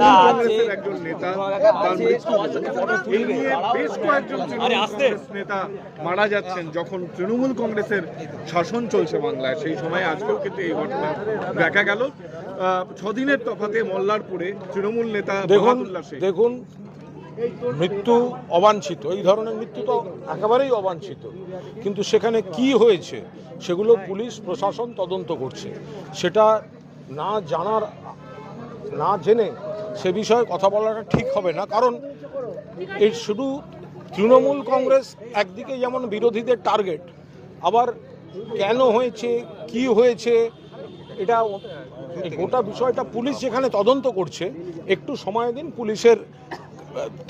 কংগ্রেসের একজন নেতা তার মৃত্যু এই নিয়ে বেশ কয়েকজন কংগ্রেস নেতা মারা যাচ্ছেন যখন তৃণমূল কংগ্রেসের শাসন চলছে বাংলায়। সেই সময় আজকেও কিন্তু এই ঘটনা দেখা গেল। ছদিনের তফাতে মল্লারপুরে তৃণমূল নেতা দেখুন দেখুন মৃত্যু অবাঞ্ছিত। এই ধরনের মৃত্যু তো একেবারেই অবাঞ্ছিত। কিন্তু সেখানে কি হয়েছে সেগুলো পুলিশ প্রশাসন তদন্ত করছে। সেটা না জানার না জেনে সে বিষয়ে কথা বলাটা ঠিক হবে না। কারণ এই শুধু তৃণমূল কংগ্রেস একদিকে যেমন বিরোধীদের টার্গেট, আবার কেন হয়েছে, কি হয়েছে, এটা গোটা বিষয়টা পুলিশ যেখানে তদন্ত করছে, একটু সময় দিন, পুলিশের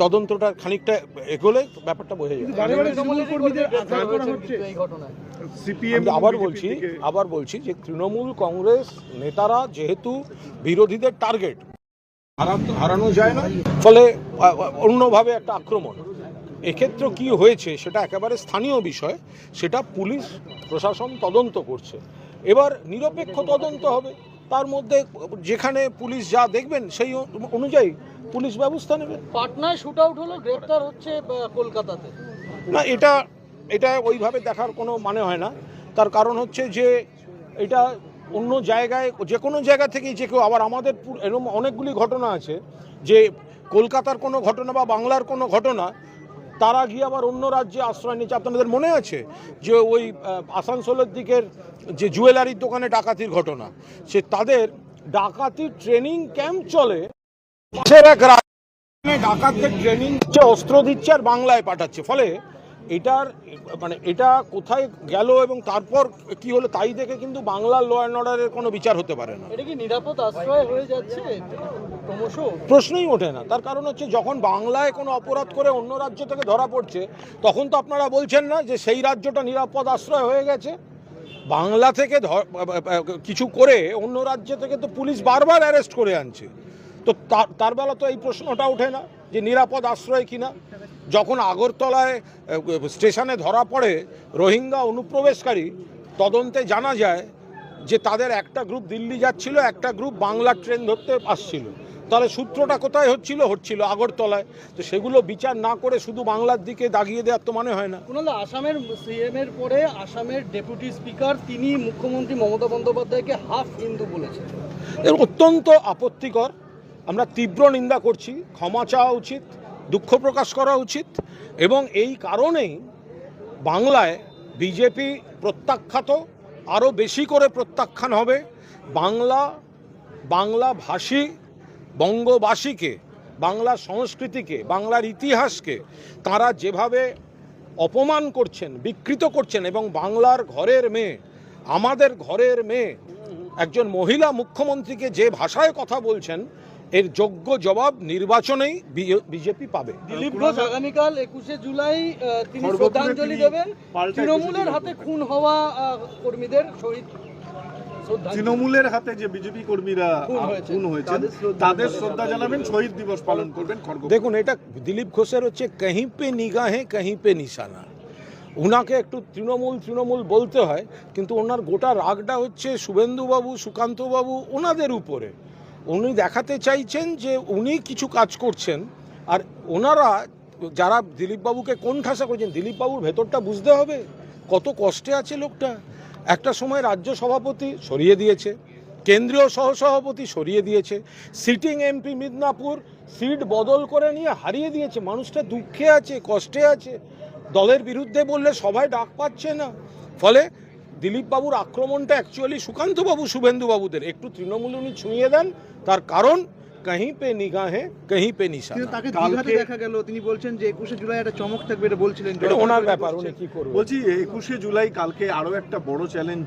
তদন্তটা খানিকটা এগোলে ব্যাপারটা বোঝা যাবে সিপিএম আবার বলছি আবার বলছি যে তৃণমূল কংগ্রেস নেতারা যেহেতু বিরোধীদের টার্গেট হারানো হারানো যায় না ফলে অন্যভাবে একটা আক্রমণ। এক্ষেত্রে কি হয়েছে সেটা একেবারে স্থানীয় বিষয় সেটা পুলিশ প্রশাসন তদন্ত করছে। এবার নিরপেক্ষ তদন্ত হবে তার মধ্যে যেখানে পুলিশ যা দেখবেন সেই অনুযায়ী পুলিশ ব্যবস্থা নেবে। পাটনায় শুট আউট হলো গ্রেপ্তার হচ্ছে কলকাতাতে। না এটা এটা ওইভাবে দেখার কোনো মানে হয় না। তার কারণ হচ্ছে যে এটা অন্য জায়গায় যে কোনো জায়গা থেকেই যে কেউ আবার আমাদের এরকম অনেকগুলি ঘটনা আছে যে কলকাতার কোনো ঘটনা বা বাংলার কোনো ঘটনা তারা গিয়ে আবার অন্য রাজ্যে আশ্রয় নিচ্ছে আপনাদের মনে আছে যে ওই আসানসোলের দিকের যে জুয়েলারির দোকানে ডাকাতির ঘটনা সে তাদের ডাকাতির ট্রেনিং ক্যাম্প চলে। ডাকাতদের ট্রেনিং দিচ্ছে অস্ত্র দিচ্ছে আর বাংলায় পাঠাচ্ছে। ফলে এটার মানে এটা কোথায় গেল এবং তারপর কি হলো তাই দেখে কিন্তু বাংলার ল অ্যান্ড অর্ডারের কোনো বিচার হতে পারে না। এটা কি নিরাপদ আশ্রয় হয়ে যাচ্ছে? প্রশ্নই ওঠে না। তার কারণ হচ্ছে যখন বাংলায় কোনো অপরাধ করে অন্য রাজ্য থেকে ধরা পড়ছে তখন তো আপনারা বলছেন না যে সেই রাজ্যটা নিরাপদ আশ্রয় হয়ে গেছে। বাংলা থেকে ধর- কিছু করে অন্য রাজ্য থেকে তো পুলিশ বারবার অ্যারেস্ট করে আনছে। তো তার- বেলা তো এই প্রশ্নটা ওঠে না যে নিরাপদ আশ্রয় কিনা। যখন আগরতলায় স্টেশনে ধরা পড়ে রোহিঙ্গা অনুপ্রবেশকারী তদন্তে জানা যায় যে তাদের একটা গ্রুপ দিল্লি যাচ্ছিল একটা গ্রুপ বাংলা ট্রেন ধরতে আসছিল। তাহলে সূত্রটা কোথায় হচ্ছিল? হচ্ছিল আগরতলায়। তো সেগুলো বিচার না করে শুধু বাংলার দিকে দাগিয়ে দেওয়ার তো মানে হয় না। কুণাল আসামের সিএম এর পরে আসামের ডেপুটি স্পিকার তিনি মুখ্যমন্ত্রী মমতা বন্দ্যোপাধ্যায়কে হাফ হিন্দু বলেছেন। এর অত্যন্ত আপত্তিকর। আমরা তীব্র নিন্দা করছি, ক্ষমা চাওয়া উচিত, দুঃখ প্রকাশ করা উচিত, এবং এই কারণেই বাংলায় বিজেপি প্রত্যাখ্যাত, আরও বেশি করে প্রত্যাখ্যান হবে। বাংলা বাংলা ভাষী বঙ্গবাসীকে, বাংলা সংস্কৃতিকে, বাংলার ইতিহাসকে তারা যেভাবে অপমান করছেন, বিকৃত করছেন, এবং বাংলার ঘরের মেয়ে, আমাদের ঘরের মেয়ে, একজন মহিলা মুখ্যমন্ত্রীকে যে ভাষায় কথা বলছেন এর যোগ্য জবাব নির্বাচনেই বিজেপি পাবে। দিলীপ ঘোষ আগামীকাল একুশে জুলাই তিনি শ্রদ্ধাঞ্জলি দেবেন। তৃণমূলের হাতে খুন হওয়া কর্মীদের শহীদ তৃণমূলের হাতে যে বিজেপি কর্মীরা খুন হয়েছে। হয়েছেন তাদের শ্রদ্ধা জানাবেন শহীদ দিবস পালন করবেন দেখুন এটা দিলীপ ঘোষের হচ্ছে কहीं পে নিগাহে কहीं পে নিশানা ওনাকে একটু তৃণমূল তৃণমূল বলতে হয় কিন্তু ওনার গোটা রাগটা হচ্ছে শুভেন্দুবাবু সুকান্তবাবু ওনাদের উপরে। উনি দেখাতে চাইছেন যে উনি কিছু কাজ করছেন। আর ওনারা যারা দিলীপবাবুকে কোন ঠাসা করেছেন, দিলীপবাবুর ভেতরটা বুঝতে হবে কত কষ্টে আছে লোকটা। একটা সময় রাজ্য সভাপতি সরিয়ে দিয়েছে, কেন্দ্রীয় সহসভাপতি সরিয়ে দিয়েছে সিটিং এমপি মিদনাপুর সিট বদল করে নিয়ে হারিয়ে দিয়েছে। মানুষটা দুঃখে আছে, কষ্টে আছে। দলের বিরুদ্ধে বললে সবাই ডাক পাচ্ছে না। ফলে দিলীপবাবুর আক্রমণটা অ্যাকচুয়ালি সুকান্তবাবু শুভেন্দুবাবুদের। একটু তৃণমূল উনি ছুঁয়ে দেন তার কারণ কहीं পে নিগাহে কहीं পে নিশা তাকে দীঘাতে দেখা গেল তিনি বলছেন যে একুশে জুলাই একটা চমক থাকবে এটা বলছিলেন ওনার ব্যাপার উনি কি করবেন? বলছি একুশে জুলাই কালকে আরও একটা বড় চ্যালেঞ্জ